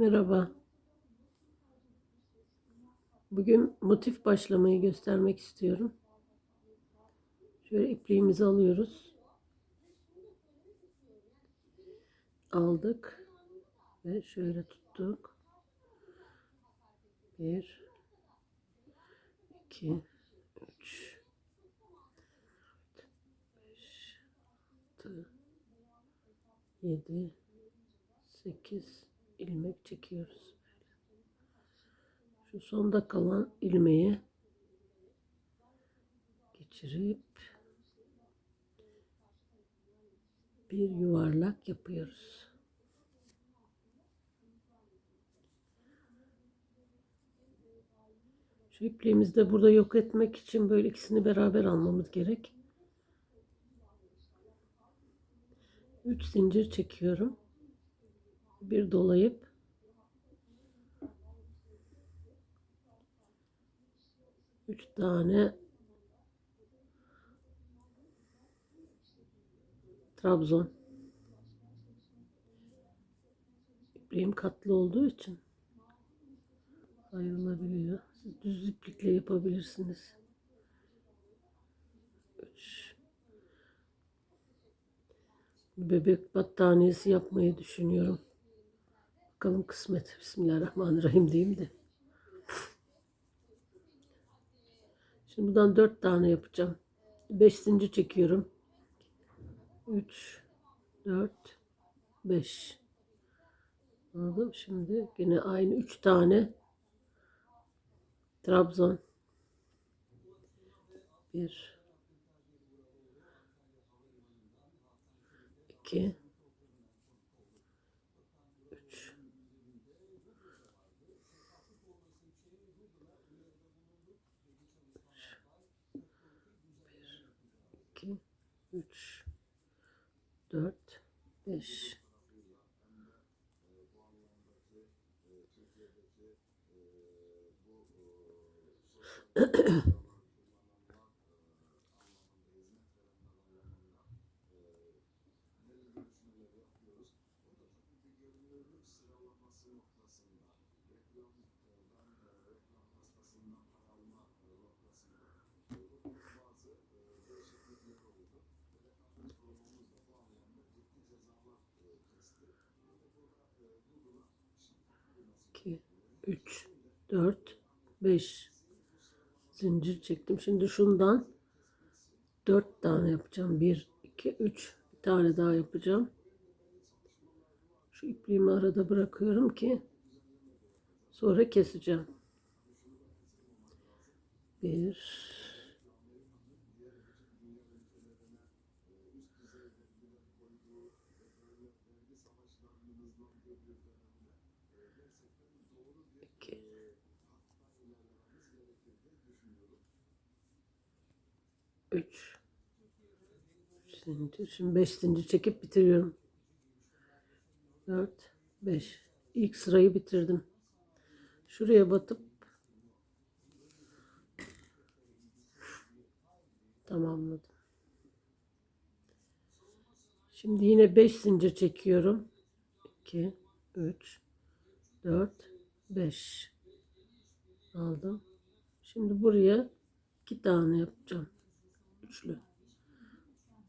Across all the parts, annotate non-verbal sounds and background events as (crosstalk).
Merhaba. Bugün motif başlamayı göstermek istiyorum. Şöyle ipliğimizi alıyoruz. Aldık ve şöyle tuttuk. Bir, iki, üç, beş, altı, yedi, sekiz ilmek çekiyoruz. Şu sonda kalan ilmeği geçirip bir yuvarlak yapıyoruz. Şu ipliğimizi de burada yok etmek için böyle ikisini beraber almamız gerek. 3 zincir çekiyorum. Bir dolayıp üç tane Trabzon. İpliğim katlı olduğu için ayrılabiliyor. Siz düz iplikle yapabilirsiniz. 3 Bebek battaniyesi yapmayı düşünüyorum. Bakalım kısmet. Bismillahirrahmanirrahim diyeyim de. Şimdi buradan 4 tane yapacağım. 5 zincir çekiyorum. 3 4 5 Aldım. Şimdi yine aynı 3 tane Trabzon 1 2 3 2 3 4 5 2 3 4 5 zincir çektim. Şimdi şundan 4 tane yapacağım. 1 2 3 bir tane daha yapacağım. Şu ipliğimi arada bırakıyorum ki sonra keseceğim. 1 2 3 zincir. Şimdi 5 zincir çekip bitiriyorum. 4 5 İlk sırayı bitirdim. Şuraya batıp tamamladım. Şimdi yine 5 zincir çekiyorum. 2 3 4 5 aldım. Şimdi buraya iki tane yapacağım. Üçlü.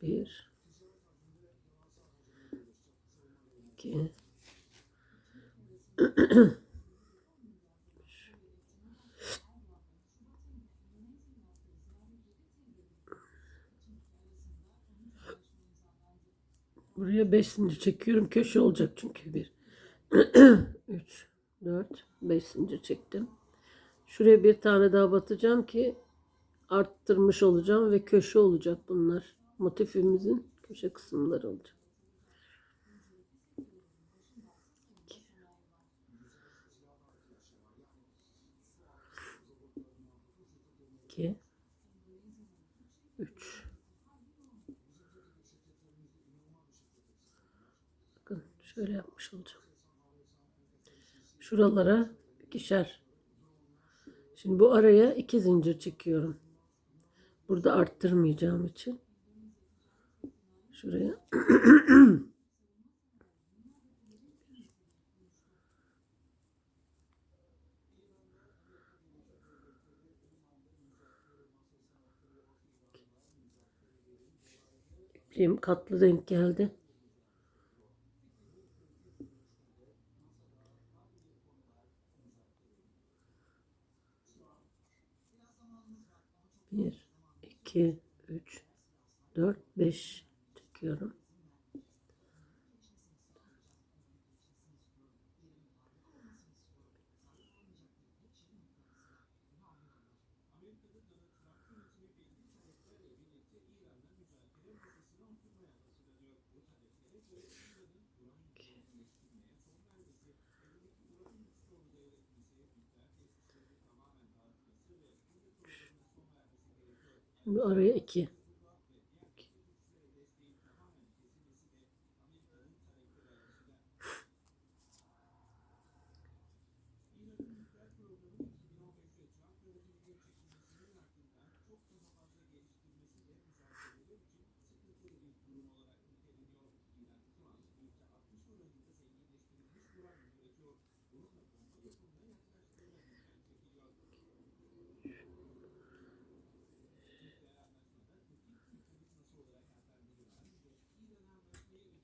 Bir iki. Buraya beş zincir çekiyorum. Köşe olacak çünkü bir. 3 4 5 zincir çektim. Şuraya bir tane daha batacağım ki arttırmış olacağım ve köşe olacak bunlar. Motifimizin köşe kısımları olacak. İki. Üç. Bakın şöyle yapmış olacağım. Şuralara ikişer. Şimdi bu araya iki zincir çekiyorum. Burada arttırmayacağım için. Şuraya. (clears throat) İpliğim katlı denk geldi. Bir iki, üç, dört, beş çekiyorum. Şimdi araya iki.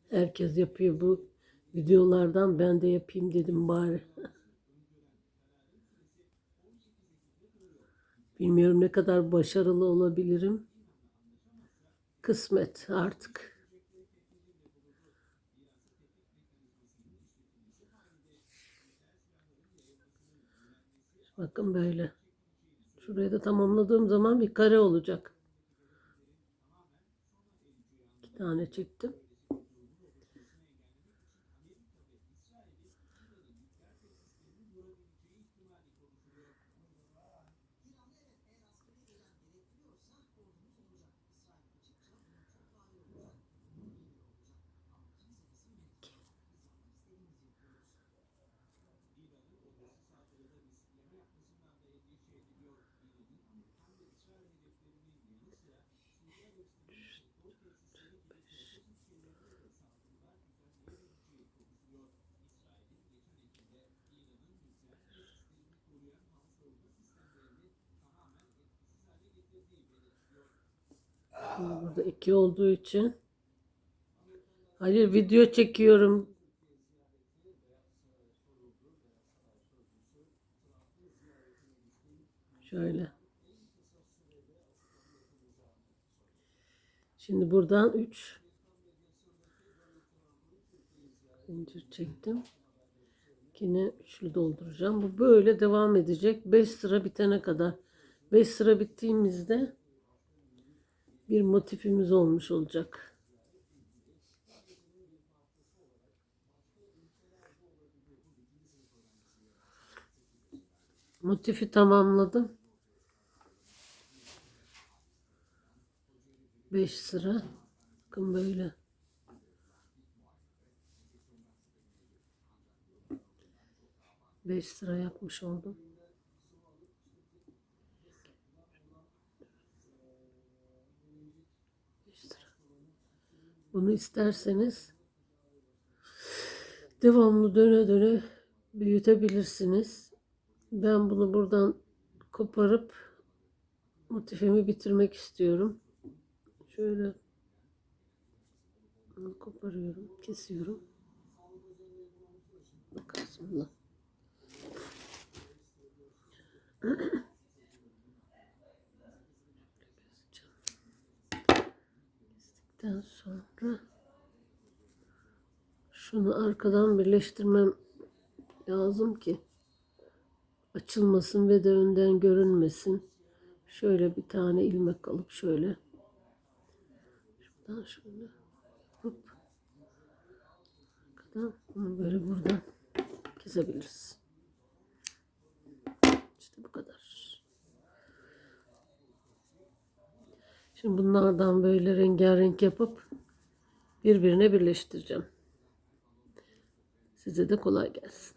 Herkes yapıyor bu videolardan ben de yapayım dedim bari. Bilmiyorum ne kadar başarılı olabilirim. Kısmet artık. Bakın böyle. Şurayı da tamamladığım zaman bir kare olacak. İki tane çektim. Burada iki olduğu için. Hayır video çekiyorum. Şöyle. Şimdi buradan 3 zincir çektim. Yine üçlü dolduracağım. Bu böyle devam edecek. 5 sıra bitene kadar. 5 sıra bittiğimizde bir motifimiz olmuş olacak. Motifi tamamladım. 5 sıra. Bakın böyle. Beş sıra yapmış oldum. Bunu isterseniz devamlı döne döne büyütebilirsiniz. Ben bunu buradan koparıp motifimi bitirmek istiyorum. Şöyle koparıyorum, kesiyorum. Bakarsın (clears throat) Kestikten sonra şunu arkadan birleştirmem lazım ki açılmasın ve de önden görünmesin. Şöyle bir tane ilmek alıp şöyle şuradan şöyle yapıp arkadan bunu böyle buradan kesebiliriz. İşte bu kadar. Şimdi bunlardan böyle rengarenk yapıp birbirine birleştireceğim. Size de kolay gelsin.